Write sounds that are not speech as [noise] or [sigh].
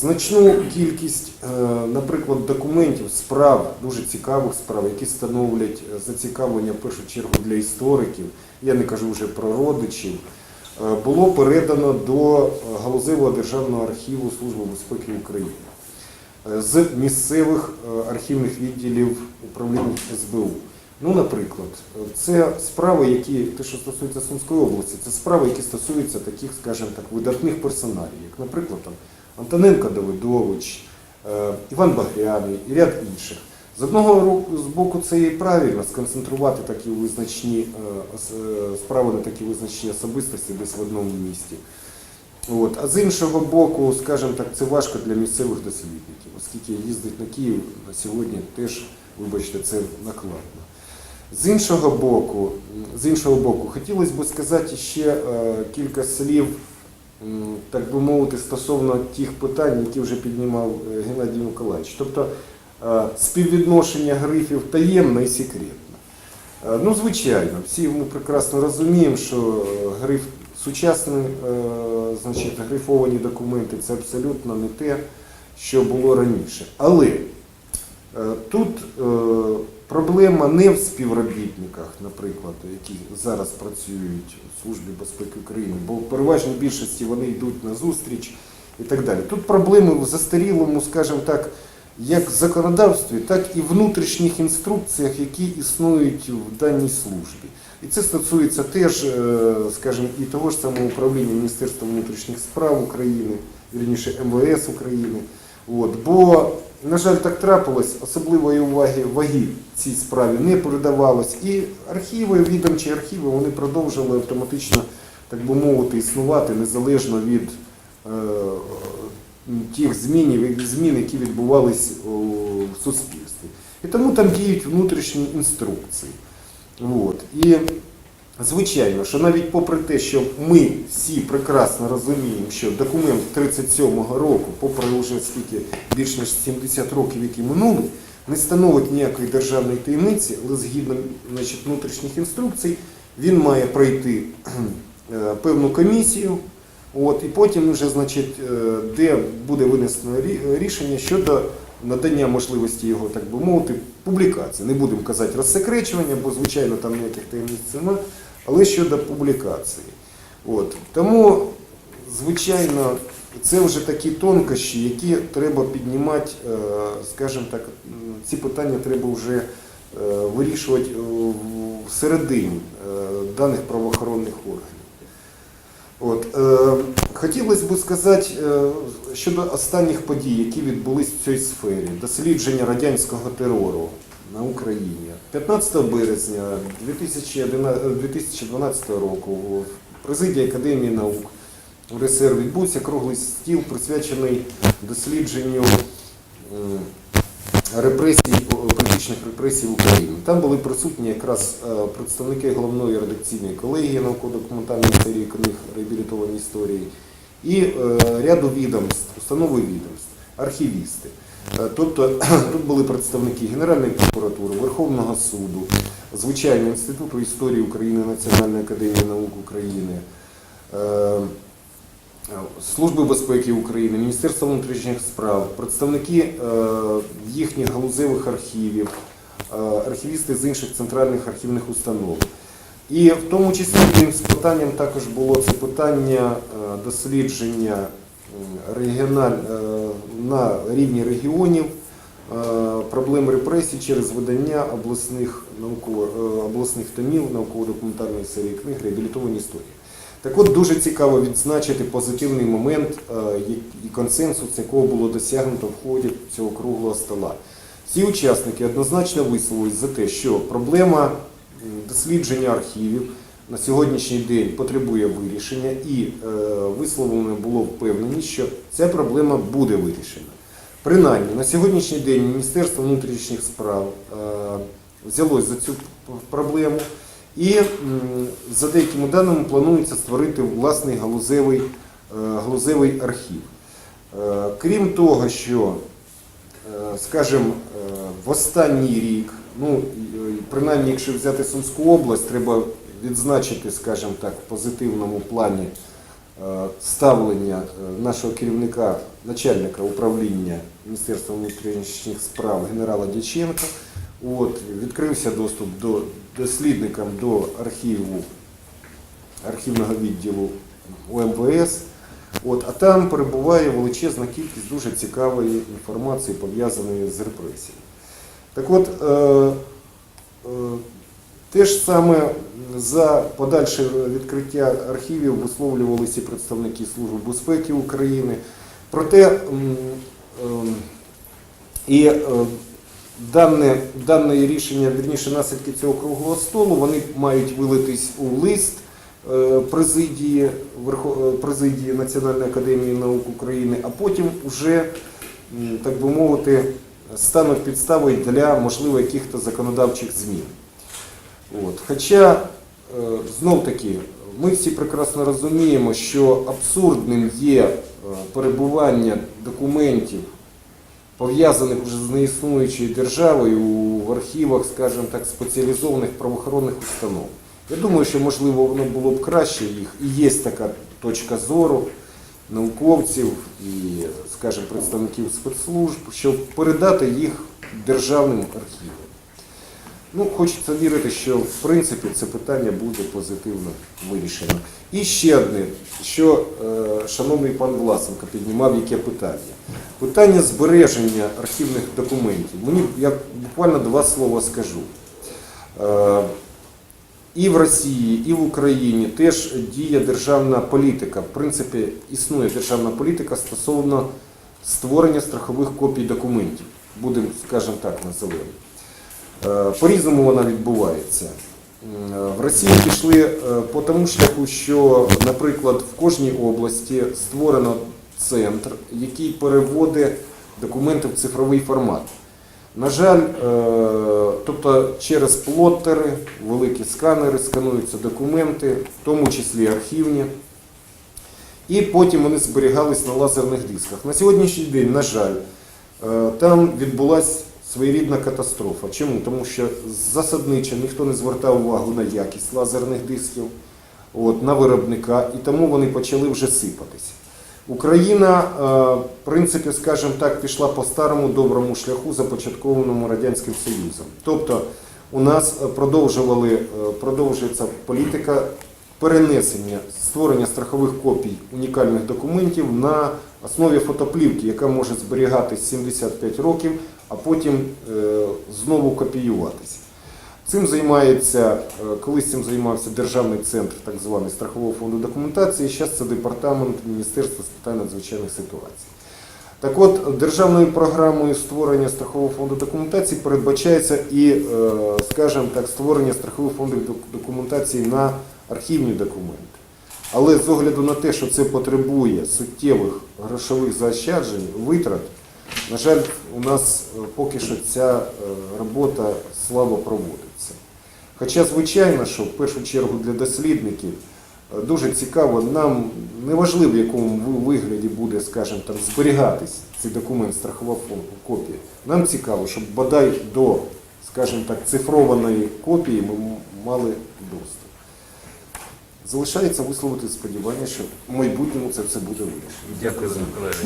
Значну кількість, е, наприклад, документів, справ, дуже цікавих справ, які становлять е, зацікавлення в першу чергу для істориків, я не кажу вже про родичів, е, було передано до Галузевого державного архіву Служби безпеки України з місцевих архівних відділів управління СБУ. Ну, наприклад, це справи, які, те, що стосується Сумської області, це справи, які стосуються таких, скажімо так, видатних персоналів, як, наприклад, там, Антоненко Давидович, е, Іван Багряний і ряд інших. З одного з боку, це і правильно сконцентрувати такі визначні е, е, справи на такі визначні особистості десь в одному місті. От. А з іншого боку, скажімо так, це важко для місцевих дослідників, оскільки їздить на Київ на сьогодні теж, вибачте, це накладно. З іншого боку, з іншого боку, хотілося б сказати ще кілька слів, так би мовити, стосовно тих питань, які вже піднімав е, Геннадій Миколаївич. Тобто е, співвідношення грифів таємно і секретно. Е, Ну, звичайно, всі ми прекрасно розуміємо, що гриф сучасні, значить, грифовані документи це абсолютно не те, що було раніше. Але тут проблема не в співробітниках, наприклад, які зараз працюють у Службі безпеки України, бо в переважній більшості вони йдуть на зустріч і так далі. Тут проблеми в застарілому, скажімо так, як в законодавстві, так і в внутрішніх інструкціях, які існують в даній службі. І це стосується теж, е, скажімо, і того ж самого управління Міністерства внутрішніх справ України, вірніше МВС України. От, бо, на жаль, так трапилось, особливої уваги ваги цій справі не передавалось. І архіви, відомчі архіви, вони продовжили автоматично, так би мовити, існувати незалежно від е, тих змін, змін, які відбувались в суспільстві. І тому там діють внутрішні інструкції. От. І звичайно, що навіть попри те, що ми всі прекрасно розуміємо, що документ 37-го року, попри вже скільки більш ніж 70 років, які минули, не становить ніякої державної таємниці, але згідно значить, внутрішніх інструкцій, він має пройти е, певну комісію. От, і потім вже, значить, е, де буде винесено рішення щодо надання можливості його, так би мовити, публікації. Не будемо казати розсекречування, бо, звичайно, там ніяких таємниць немає, але щодо публікації. От. Тому, звичайно, це вже такі тонкощі, які треба піднімати, е, скажімо так, ці питання треба вже е, вирішувати е, всередині даних правоохоронних органів. От, хотілося б сказати щодо останніх подій, які відбулись в цій сфері, дослідження радянського терору на Україні. 15 березня 2012 року в президії Академії наук РСР відбувся круглий стіл, присвячений дослідженню репресій, політичних репресій в Україні. Там були присутні якраз е, представники головної редакційної колегії науково-документальної серії книг реабілітовані історії і е, ряду відомств, установи відомств, архівісти. Е, Тобто [clears throat] тут були представники Генеральної прокуратури, Верховного суду, звичайно, Інституту історії України Національної академії наук України. е, Служби безпеки України, Міністерства внутрішніх справ, представники е, їхніх галузевих архівів, архівісти з інших центральних архівних установ. І в тому числі з питанням також було це питання дослідження м, регіональ, е, на рівні регіонів е, проблем репресій через видання обласних, науково, е, обласних томів науково-документальної серії книг реабілітовані історії. Так от дуже цікаво відзначити позитивний момент е, і консенсус, якого було досягнуто в ході цього круглого стола. Всі учасники однозначно висловились за те, що проблема дослідження архівів на сьогоднішній день потребує вирішення, і е, висловлено було впевненість, що ця проблема буде вирішена. Принаймні, на сьогоднішній день Міністерство внутрішніх справ е, взялось за цю проблему. І за деякими даними планується створити власний галузевий, е, галузевий архів. Крім того, що, скажімо, в останній рік, ну, принаймні, якщо взяти Сумську область, треба відзначити, скажімо так, в позитивному плані е, ставлення е, нашого керівника, начальника управління Міністерства внутрішніх справ генерала Дяченка. От, відкрився доступ до дослідникам до архіву архівного відділу УМВС. От, а там перебуває величезна кількість дуже цікавої інформації, пов'язаної з репресіями. Так от, е, е, те ж саме за подальше відкриття архівів висловлювалися представники Служби безпеки України. Проте ем, і е, дане, дане рішення, вірніше наслідки цього круглого столу, вони мають вилитись у лист е, президії, е, президії Національної академії наук України, а потім вже, так би мовити, стануть підставою для можливо якихось законодавчих змін. От. Хоча, е, знов таки, ми всі прекрасно розуміємо, що абсурдним є е, перебування документів, пов'язаних вже з неіснуючою державою в архівах, скажімо так, спеціалізованих правоохоронних установ. Я думаю, що можливо воно було б краще їх, і є така точка зору науковців і, скажімо, представників спецслужб, щоб передати їх державним архівам. Ну, хочеться вірити, що в принципі це питання буде позитивно вирішено. І ще одне, що е, шановний пан Власенко піднімав яке питання. Питання збереження архівних документів. Мені я буквально два слова скажу. Е, і в Росії, і в Україні теж діє державна політика. В принципі, існує державна політика стосовно створення страхових копій документів. Будемо, скажімо так, називаємо. Е, По-різному вона відбувається. Е, В Росії пішли е, по тому шляху, що, наприклад, в кожній області створено центр, який переводить документи в цифровий формат. На жаль, тобто через плоттери, великі сканери скануються документи, в тому числі архівні, і потім вони зберігались на лазерних дисках. На сьогоднішній день, на жаль, там відбулася своєрідна катастрофа. Чому? Тому що засадниче ніхто не звертав увагу на якість лазерних дисків, от, на виробника, і тому вони почали вже сипатися. Україна, е, в принципі, скажімо так, пішла по старому доброму шляху, започаткованому Радянським Союзом. Тобто у нас е, продовжували, е, продовжується політика перенесення створення страхових копій унікальних документів на основі фотоплівки, яка може зберігатись 75 років, а потім е, знову копіюватися. Цим займається, е, колись цим займався Державний центр так званий страхового фонду документації, зараз це департамент Міністерства з питань надзвичайних ситуацій. Так от, державною програмою створення страхового фонду документації передбачається і, е, скажімо так, створення страхових фондів документації на архівні документи. Але з огляду на те, що це потребує суттєвих грошових заощаджень, витрат, на жаль, у нас е, поки що ця е, робота слабо проводиться. Хоча, звичайно, що в першу чергу для дослідників е, дуже цікаво, нам неважливо, в якому вигляді буде, скажімо, там, зберігатись цей документ страхова копія. Нам цікаво, щоб бодай до, скажімо так, цифрованої копії ми мали доступ. Залишається висловити сподівання, що в майбутньому це все буде вирішено. Дякую, Миколаївич.